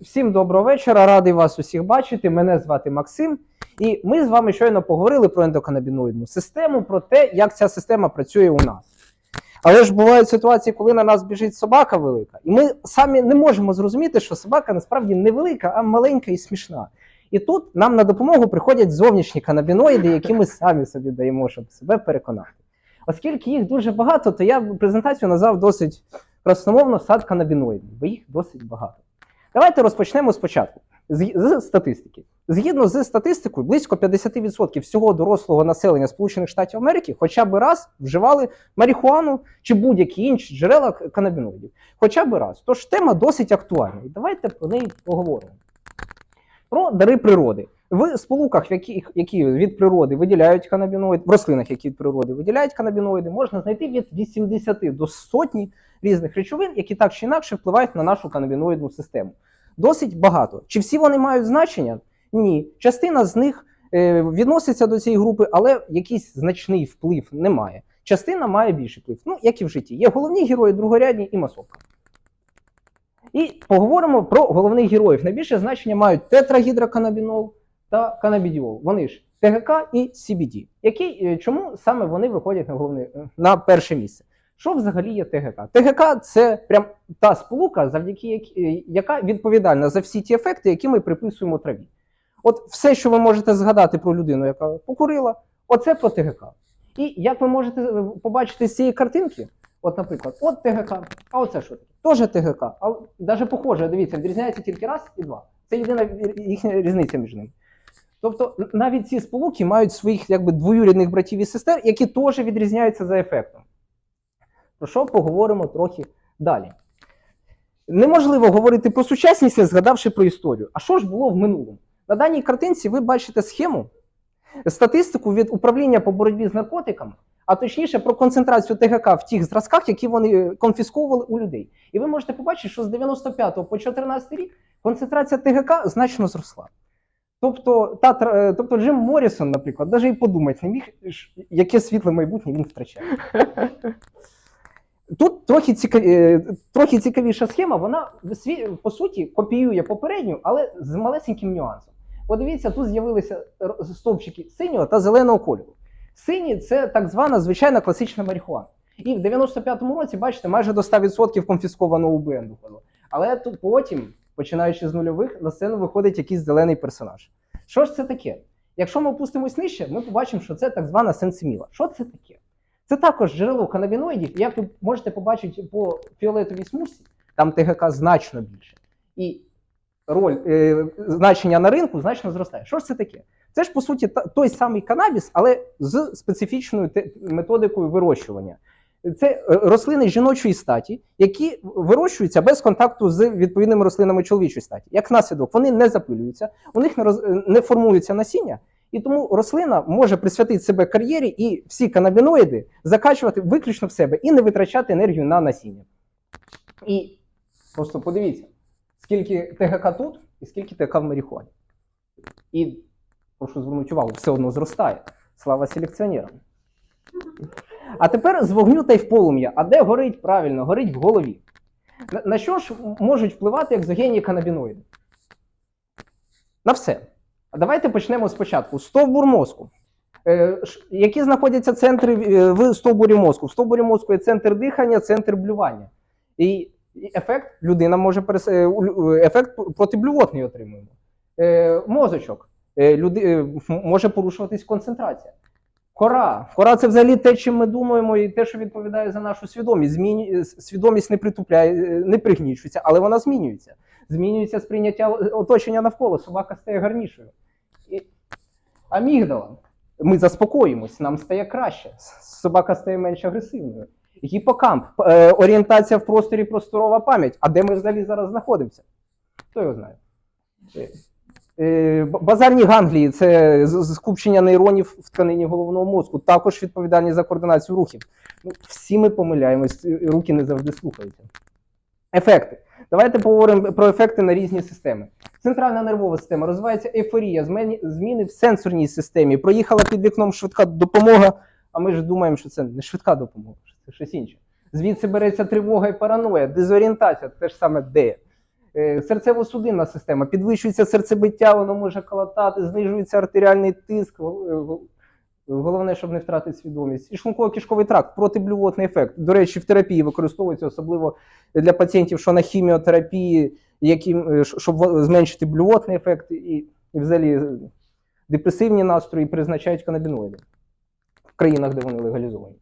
Всім доброго вечора, радий вас усіх бачити. Мене звати Максим, і ми з вами щойно поговорили про ендоканабіноїдну систему, про те, як ця система працює у нас. Але ж бувають ситуації, коли на нас біжить собака велика, і ми самі не можемо зрозуміти, що собака насправді не велика, а маленька і смішна. І тут нам на допомогу приходять зовнішні канабіноїди, які ми самі собі даємо, щоб себе переконати. Оскільки їх дуже багато, то я презентацію назвав досить красномовно сад канабіноїдів, бо їх досить багато. Давайте розпочнемо спочатку з, з статистики. Згідно з статистикою, близько 50% всього дорослого населення Сполучених Штатів Америки хоча б раз вживали марихуану чи будь-які інші джерела канабіноїдів. Хоча б раз. Тож тема досить актуальна. І давайте про неї поговоримо. Про дари природи. В сполуках, яких, які від природи виділяють канабіноїди, в рослинах, які від природи виділяють канабіноїди, можна знайти від 80 до сотні різних речовин, які так чи інакше впливають на нашу канабіноїдну систему. Досить багато. Чи всі вони мають значення? Ні. Частина з них е, відноситься до цієї групи, але якийсь значний вплив немає. Частина має більший вплив. Ну, як і в житті. Є головні герої, другорядні і масовка. І поговоримо про головних героїв. Найбільше значення мають тетрагідроканабінол та канабідіол. Вони ж ТГК і CBD. Який, е, чому саме вони виходять на головне на перше місце? Що взагалі є ТГК? ТГК це прям та сполука, завдяки е, яка відповідальна за всі ті ефекти, які ми приписуємо траві. От все, що ви можете згадати про людину, яка покурила, оце про ТГК. І як ви можете е, побачити з цієї картинки, от, наприклад, от ТГК, а оце що таке? Теж ТГК. А навіть похоже, дивіться, відрізняється тільки раз і два. Це єдина їхня різниця між ними. Тобто навіть ці сполуки мають своїх якби двоюрідних братів і сестер, які теж відрізняються за ефектом. Про що поговоримо трохи далі. Неможливо говорити про сучасність, не згадавши про історію. А що ж було в минулому? На даній картинці ви бачите схему, статистику від управління по боротьбі з наркотиками, а точніше про концентрацію ТГК в тих зразках, які вони конфісковували у людей. І ви можете побачити, що з 95 по 14 рік концентрація ТГК значно зросла. Тобто, та, е, тобто Джим Моррісон, наприклад, навіть і подумати не міг, яке світле майбутнє він втрачає. Тут трохи, цікаві, е, трохи цікавіша схема, вона по суті копіює попередню, але з малесеньким нюансом. Подивіться, тут з'явилися стовпчики синього та зеленого кольору. Синій це так звана звичайна класична марихуана. І в 95-му році, бачите, майже до 100% конфісковано у бренду. було. Але тут потім, починаючи з нульових, на сцену виходить якийсь зелений персонаж. Що ж це таке? Якщо ми опустимось нижче, ми побачимо, що це так звана сенсиміла. Що це таке? Це також джерело канабіноїдів. Як ви можете побачити по фіолетовій смужці, там ТГК значно більше. І роль е, значення на ринку значно зростає. Що ж це таке? Це ж по суті та- той самий канабіс, але з специфічною те- методикою вирощування. Це е, рослини жіночої статі, які вирощуються без контакту з відповідними рослинами чоловічої статі. Як наслідок, вони не запилюються, у них не, роз, е, не формуються насіння, і тому рослина може присвятити себе кар'єрі і всі канабіноїди закачувати виключно в себе і не витрачати енергію на насіння. І просто подивіться, скільки ТГК тут і скільки ТГК в марихуані. І прошу звернути увагу, все одно зростає. Слава селекціонерам. А тепер з вогню та й в полум'я. А де горить правильно? Горить в голові. На, що ж можуть впливати екзогенні канабіноїди? На все. Давайте почнемо спочатку. Стовбур мозку. Е, які знаходяться центри е, в стовбурі мозку? В стовбурі мозку є центр дихання, центр блювання. І ефект людина може перес... е, ефект протиблювотний отримуємо. Мозочок. Люди... може порушуватись концентрація. Кора. Кора це взагалі те, чим ми думаємо, і те, що відповідає за нашу свідомість. Зміню... Свідомість не притупляє, не пригнічується, але вона змінюється. Змінюється сприйняття оточення навколо, собака стає гарнішою. Амігдала. Ми заспокоїмось, нам стає краще. Собака стає менш агресивною. Гіпокамп, е, орієнтація в просторі, просторова пам'ять. А де ми взагалі зараз знаходимося? Хто його знає? Е, Базальні ганглії це скупчення нейронів в тканині головного мозку, також відповідальні за координацію рухів. Ну, всі ми помиляємось, руки не завжди слухаються. Ефекти. Давайте поговоримо про ефекти на різні системи. Центральна нервова система розвивається ейфорія, зміни, в сенсорній системі. Проїхала під вікном швидка допомога, а ми ж думаємо, що це не швидка допомога, це щось інше. Звідси береться тривога і параноя, дезорієнтація, те ж саме де. Е, Серцево-судинна система, підвищується серцебиття, воно може калатати, знижується артеріальний тиск. Гол- гол- Головне, щоб не втратити свідомість. І шлунково-кишковий тракт, протиблювотний ефект. До речі, в терапії використовується особливо для пацієнтів, що на хіміотерапії, які, е, щоб зменшити блювотний ефект і, і взагалі е, депресивні настрої призначають канабіноїди в країнах, де вони легалізовані.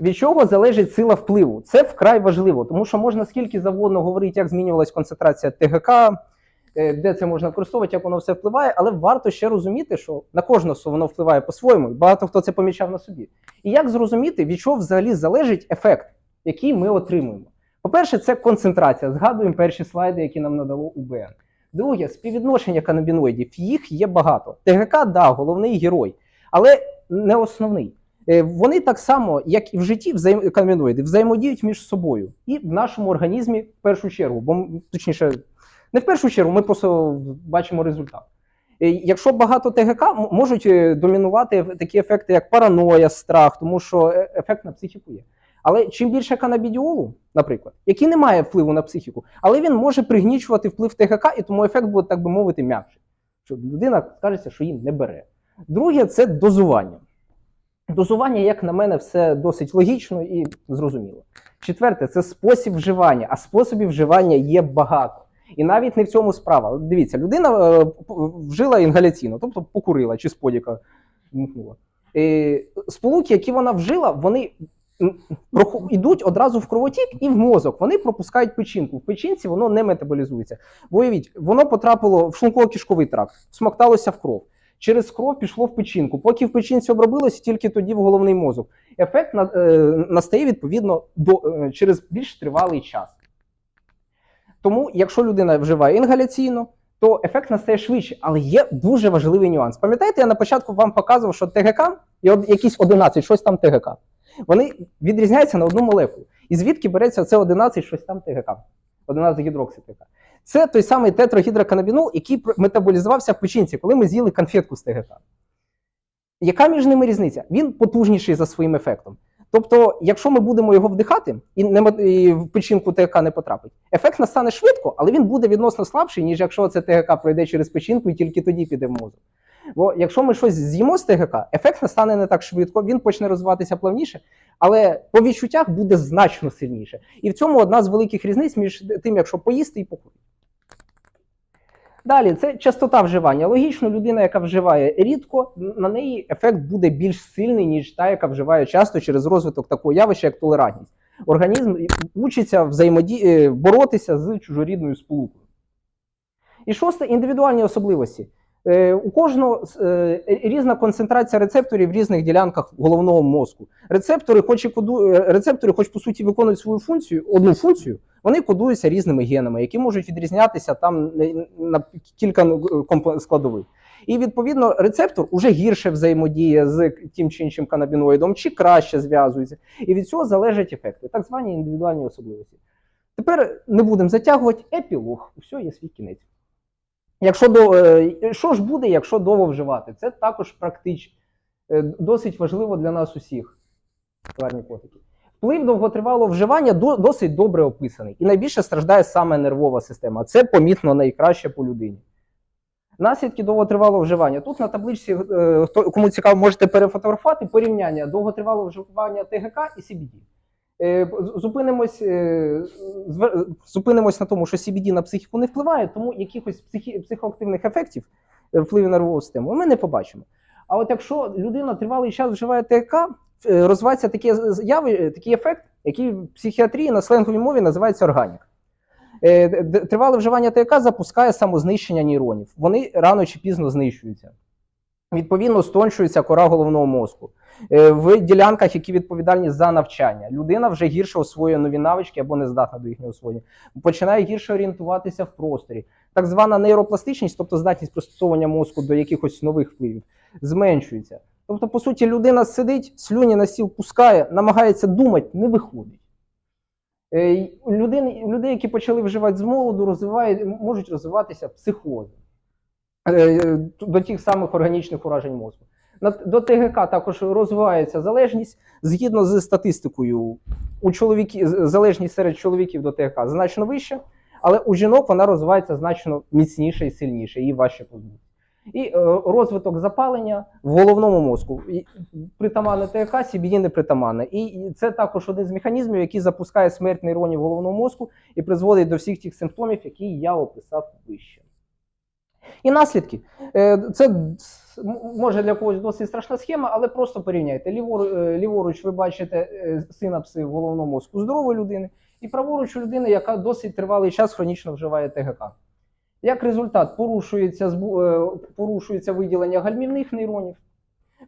Від чого залежить сила впливу? Це вкрай важливо, тому що можна скільки завгодно говорити, як змінювалась концентрація ТГК, де це можна використовувати, як воно все впливає, але варто ще розуміти, що на кожного воно впливає по-своєму, і багато хто це помічав на собі. І як зрозуміти, від чого взагалі залежить ефект, який ми отримуємо? По-перше, це концентрація. Згадуємо перші слайди, які нам надало УБН. Друге, співвідношення канабіноїдів. Їх є багато. ТГК, да, головний герой, але не основний. Е, Вони так само, як і в житті, взаєм... канабіноїди, взаємодіють між собою і в нашому організмі в першу чергу, бо точніше, не в першу чергу, ми просто бачимо результат. Якщо багато ТГК, можуть е, домінувати такі ефекти, як параноя, страх, тому що е, ефект на психіку є. Але чим більше канабідіолу, наприклад, який не має впливу на психіку, але він може пригнічувати вплив ТГК, і тому ефект буде, так би мовити, м'якший. Що людина скажеться, що їм не бере. Друге це дозування. Дозування, як на мене, все досить логічно і зрозуміло. Четверте це спосіб вживання, а способів вживання є багато. І навіть не в цьому справа. Дивіться, людина е, вжила інгаляційно, тобто покурила чи з подіка дмухнула. Е, Сполуки, які вона вжила, вони йдуть одразу в кровотік і в мозок. Вони пропускають печінку. В печінці воно не метаболізується. Бо уявіть, воно потрапило в шлунково-кишковий тракт, всмокталося в кров. Через кров пішло в печінку. Поки в печінці обробилося, тільки тоді в головний мозок. Ефект е, настає відповідно до, через більш тривалий час. Тому, якщо людина вживає інгаляційно, то ефект настає швидше, але є дуже важливий нюанс. Пам'ятаєте, я на початку вам показував, що ТГК і якісь 11, щось там ТГК. Вони відрізняються на одну молекулу. І звідки береться це 11, щось там ТГК, 11 гідроксид ТГК. Це той самий тетрагідроканабінол, який метаболізувався в печінці, коли ми з'їли конфетку з ТГК. Яка між ними різниця? Він потужніший за своїм ефектом. Тобто, якщо ми будемо його вдихати і, не, і в печінку ТГК не потрапить, ефект настане швидко, але він буде відносно слабший, ніж якщо це ТГК пройде через печінку і тільки тоді піде в мозок. Бо якщо ми щось з'їмо з ТГК, ефект настане не так швидко, він почне розвиватися плавніше, але по відчуттях буде значно сильніше. І в цьому одна з великих різниць між тим, якщо поїсти і покурити. Далі, це частота вживання. Логічно, людина, яка вживає рідко, на неї ефект буде більш сильний, ніж та, яка вживає часто через розвиток такого явища, як толерантність. Організм учиться взаємоді... е, боротися з чужорідною сполукою. І шосте індивідуальні особливості. Е, У кожного е, різна концентрація рецепторів в різних ділянках головного мозку. Рецептори, хоч і коду... е, рецептори, хоч по суті виконують свою функцію, одну функцію, вони кодуються різними генами, які можуть відрізнятися там на- кілька складових. І відповідно рецептор уже гірше взаємодіє з тим чи іншим канабіноїдом, чи краще зв'язується. І від цього залежать ефекти, так звані індивідуальні особливості. Тепер не будемо затягувати епілог. Все, є свій кінець. Якщо до, е, що ж буде, якщо довго вживати? Це також практично е, досить важливо для нас усіх. Котики. Вплив довготривалого вживання досить добре описаний. І найбільше страждає саме нервова система. Це помітно найкраще по людині. Наслідки довготривалого вживання. Тут на табличці, е, кому цікаво, можете перефотографувати порівняння довготривалого вживання ТГК і CBD. Е, Зупинимось, е, зупинимось на тому, що CBD на психіку не впливає, тому якихось психі, психоактивних ефектів е, впливу нервову систему ми не побачимо. А от якщо людина тривалий час вживає ТГК, е, розвивається таке з- яви, такий ефект, який в психіатрії на сленговій мові називається органік. Тривале вживання ТГК запускає самознищення нейронів. Вони рано чи пізно знищуються. Відповідно, стончується кора головного мозку. Е, В ділянках, які відповідальні за навчання, людина вже гірше освоює нові навички або не здатна до їхнього освоєння, починає гірше орієнтуватися в просторі. Так звана нейропластичність, тобто здатність пристосовування мозку до якихось нових впливів, зменшується. Тобто, по суті, людина сидить, слюні на стіл пускає, намагається думати, не виходить. Людей, людей, які почали вживати з молоду, розвиває, можуть розвиватися психози до тих самих органічних уражень мозку. До ТГК також розвивається залежність. Згідно з статистикою, у чоловіків залежність серед чоловіків до ТГК значно вища, Але у жінок вона розвивається значно міцніше і сильніше, її важче позбутися. І е, розвиток запалення в головному мозку. Притаманне ТХ, CBD не притаманне. І це також один з механізмів, який запускає смерть нейронів головного мозку і призводить до всіх тих симптомів, які я описав вище. І наслідки. Е, Це може для когось досить страшна схема, але просто порівняйте. Е, ліворуч ви бачите е, синапси в головному мозку здорової людини, і праворуч у людини, яка досить тривалий час хронічно вживає ТГК. Як результат, порушується, порушується виділення гальмівних нейронів,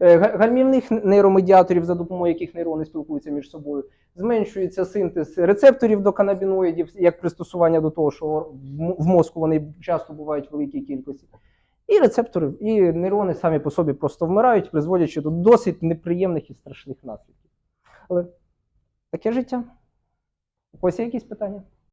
гальмівних нейромедіаторів, за допомогою яких нейрони спілкуються між собою, зменшується синтез рецепторів до канабіноїдів, як пристосування до того, що в мозку вони часто бувають в великій кількості. І рецептори, і нейрони самі по собі просто вмирають, призводячи до досить неприємних і страшних наслідків. Але таке життя. У когось є якісь питання?